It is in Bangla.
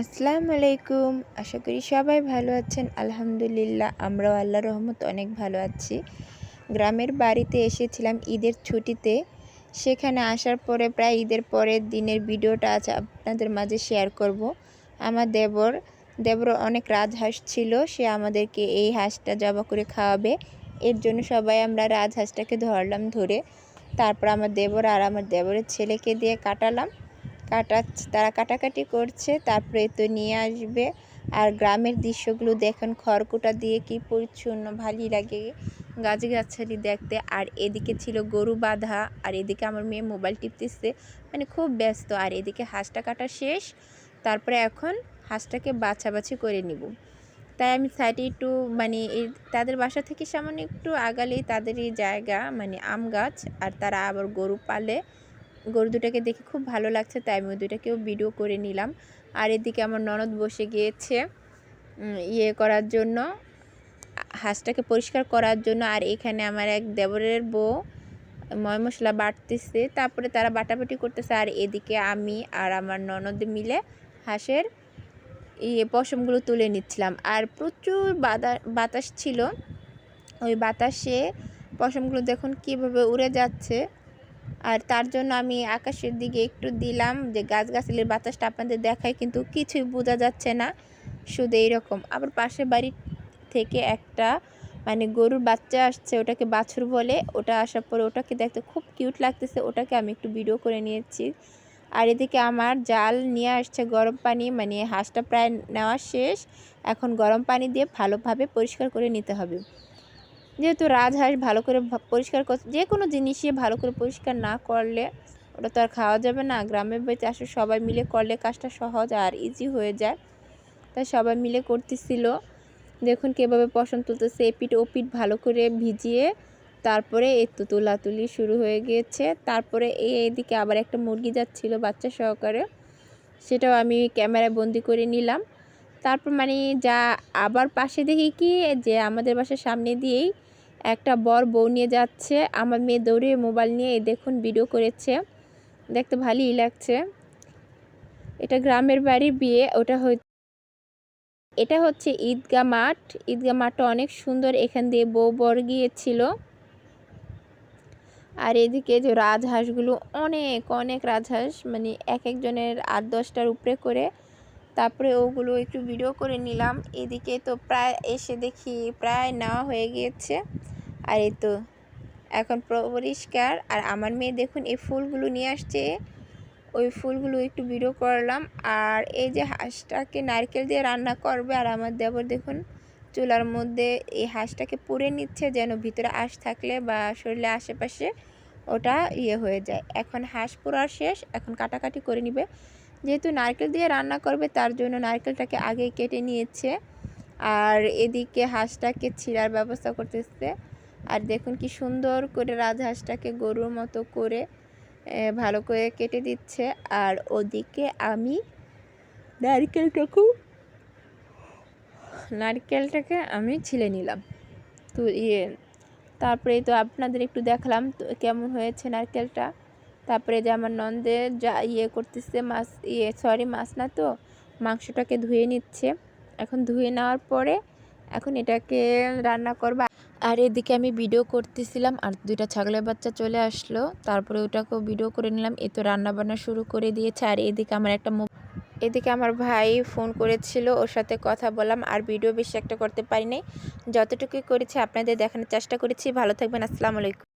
আসসালামু আলাইকুম। আশা করি সবাই ভালো আছেন। আলহামদুলিল্লাহ, আমরাও আল্লাহ রহমত অনেক ভালো আছি। গ্রামের বাড়িতে এসেছিলাম ঈদের ছুটিতে। সেখানে আসার পরে, প্রায় ঈদের পরের দিনের ভিডিওটা আজ আপনাদের মাঝে শেয়ার করব। আমার দেবর দেবর অনেক রাজহাঁস ছিল, সে আমাদেরকে এই হাঁসটা জবা করে খাওয়াবে। এর জন্য সবাই আমরা রাজহাঁসটাকে ধরলাম ধরে। তারপর আমার দেবর আর আমার দেবরের ছেলেকে দিয়ে কাটালাম। কাটা, তারা কাটাকাটি করছে, তারপরে তো নিয়ে আসবে। আর গ্রামের দৃশ্যগুলো দেখেন, খড়কুটা দিয়ে কি পরিচ্ছন্ন, ভালোই লাগে গাছগাছালি দেখতে। আর এদিকে ছিল গরু বাঁধা, আর এদিকে আমার মেয়ে মোবাইল টিপতেছে। মানে খুব ব্যস্ত। আর এদিকে হাঁসটা কাটা শেষ, তারপরে এখন হাঁসটাকে বাছাবাছি করে নিব। তাই আমি সাইডে একটু মানে তাদের বাসা থেকে সামান্য একটু আগালেই তাদেরই জায়গা মানে আম গাছ। আর তারা আবার গরু পালে গরু দুটাকে দেখে খুব ভালো লাগছে, তাই আমি ওই দুটাকেও ভিডিও করে নিলাম। আর এদিকে আমার ননদ বসে গিয়েছে ইয়ে করার জন্য, হাঁসটাকে পরিষ্কার করার জন্য। আর এখানে আমার এক দেবরের বউ, ময় মশলা বাটতেছে, তারপরে তারা বাটাবাটি করতেছে। আর এদিকে আমি আর আমার ননদ মিলে হাঁসের ইয়ে পশমগুলো তুলে নিচ্ছিলাম। আর প্রচুর বাতাস ছিল। ওই বাতাসে পশমগুলো দেখুন কীভাবে উড়ে যাচ্ছে। আর তার জন্য আমি আকাশের দিকে একটু দিলাম যে গাছগাছালির বাতাসটা আপনাদের দেখায়, কিন্তু কিছুই বোঝা যাচ্ছে না, শুধু এইরকম। আবার পাশের বাড়ি থেকে একটা মানে গরুর বাচ্চা আসছে, ওটাকে বাছুর বলে, ওটা আসার পরে ওটাকে দেখতে খুব কিউট লাগতেছে, ওটাকে আমি একটু ভিডিও করে নিয়েছি। আর এদিকে আমার জাল নিয়ে আসছে গরম পানি মানে হাঁসটা প্রায় নেওয়া শেষ, এখন গরম পানি দিয়ে ভালোভাবে পরিষ্কার করে নিতে হবে। যেহেতু রাজহাঁস ভালো করে পরিষ্কার কর যে কোনো জিনিসই ভালো করে পরিষ্কার না করলে ওটা তো আর খাওয়া যাবে না। গ্রামের বাড়িতে আসলে সবাই মিলে করলে কাজটা সহজ আর ইজি হয়ে যায়। তাই সবাই মিলে করতেছিল। দেখুন কীভাবে পছন্দ তুলতেছে। এপিট ওপিট ভালো করে ভিজিয়ে তারপরে এই তো তোলাতুলি শুরু হয়ে গিয়েছে। তারপরে এই এদিকে আবার একটা মুরগি যাচ্ছিল বাচ্চা সহকারে। সেটাও আমি ক্যামেরায় বন্দি করে নিলাম। তারপর মানে যা আবার পাশে দেখি কি, যে আমাদের বাসার সামনে দিয়েই একটা বর বউ নিয়ে যাচ্ছে। আমার মেয়ে দৌড়ে মোবাইল নিয়ে দেখুন ভিডিও করেছে। দেখতে ভালোই লাগছে। এটা গ্রামের বাড়ি বিয়ে, ওটা হচ্ছে এটা হচ্ছে ঈদগা মাঠ। ঈদগা মাঠটা অনেক সুন্দর, এখান দিয়ে বউ বর গিয়েছিল। আর এদিকে যে রাজহাঁসগুলো, অনেক অনেক রাজহাঁস মানে এক একজনের আট দশটার উপরে করে তারপরে ওগুলো একটু ভিডিও করে নিলাম। এদিকে তো প্রায় এসে দেখি প্রায় নেওয়া হয়ে গিয়েছে। আর এই তো, এখন পরিষ্কার। আর আমার মেয়ে দেখুন, এই ফুলগুলো নিয়ে আসছে। ওই ফুলগুলো একটু ভিডিও করলাম। আর এই যে হাঁসটাকে নারকেল দিয়ে রান্না করবে, আর আমার দেবর দেখুন, চুলার মধ্যে এই হাঁসটাকে পুড়ে নিচ্ছে, যেন ভিতরে আঁশ থাকলে বা শরীরে আশেপাশে ওটা ইয়ে হয়ে যায়। এখন হাঁস পোড়ার শেষ, এখন কাটাকাটি করে নিবে। যেহেতু নারকেল দিয়ে রান্না করবে, তার জন্য নারকেলটাকে আগেই কেটে নিয়েছে। আর এদিকে হাঁসটাকে ছিঁড়ার ব্যবস্থা করতেছে। আর দেখুন কি সুন্দর করে রাজহাঁসটাকে গরুর মতো করে ভালো করে কেটে দিচ্ছে। আর ওদিকে আমি নারকেলটাকেও, নারকেলটাকে আমি ছিলে নিলাম। তো ইয়ে তারপরে তো আপনাদের একটু দেখালাম কেমন হয়েছে নারকেলটা। তারপরে যে আমার নন্দে যা ইয়ে করতেছে মাছ ইয়ে সরি মাছ না তো, মাংসটাকে ধুয়ে নিচ্ছে। এখন ধুয়ে নেওয়ার পরে এখন এটাকে রান্না করবা। আর এদিকে আমি ভিডিও করতেছিলাম, আর দুইটা ছাগলের বাচ্চা চলে আসলো। তারপরে ওটাকেও ভিডিও করে নিলাম। এ তো রান্না বান্না শুরু করে দিয়েছে। আর এদিকে আমার একটা এদিকে আমার ভাই ফোন করেছিল, ওর সাথে কথা বললাম। আর ভিডিও বেশি একটা করতে পারি নাই যতটুকু করেছি আপনাদের দেখানোর চেষ্টা করেছি। ভালো থাকবেন। আসসালামু আলাইকুম।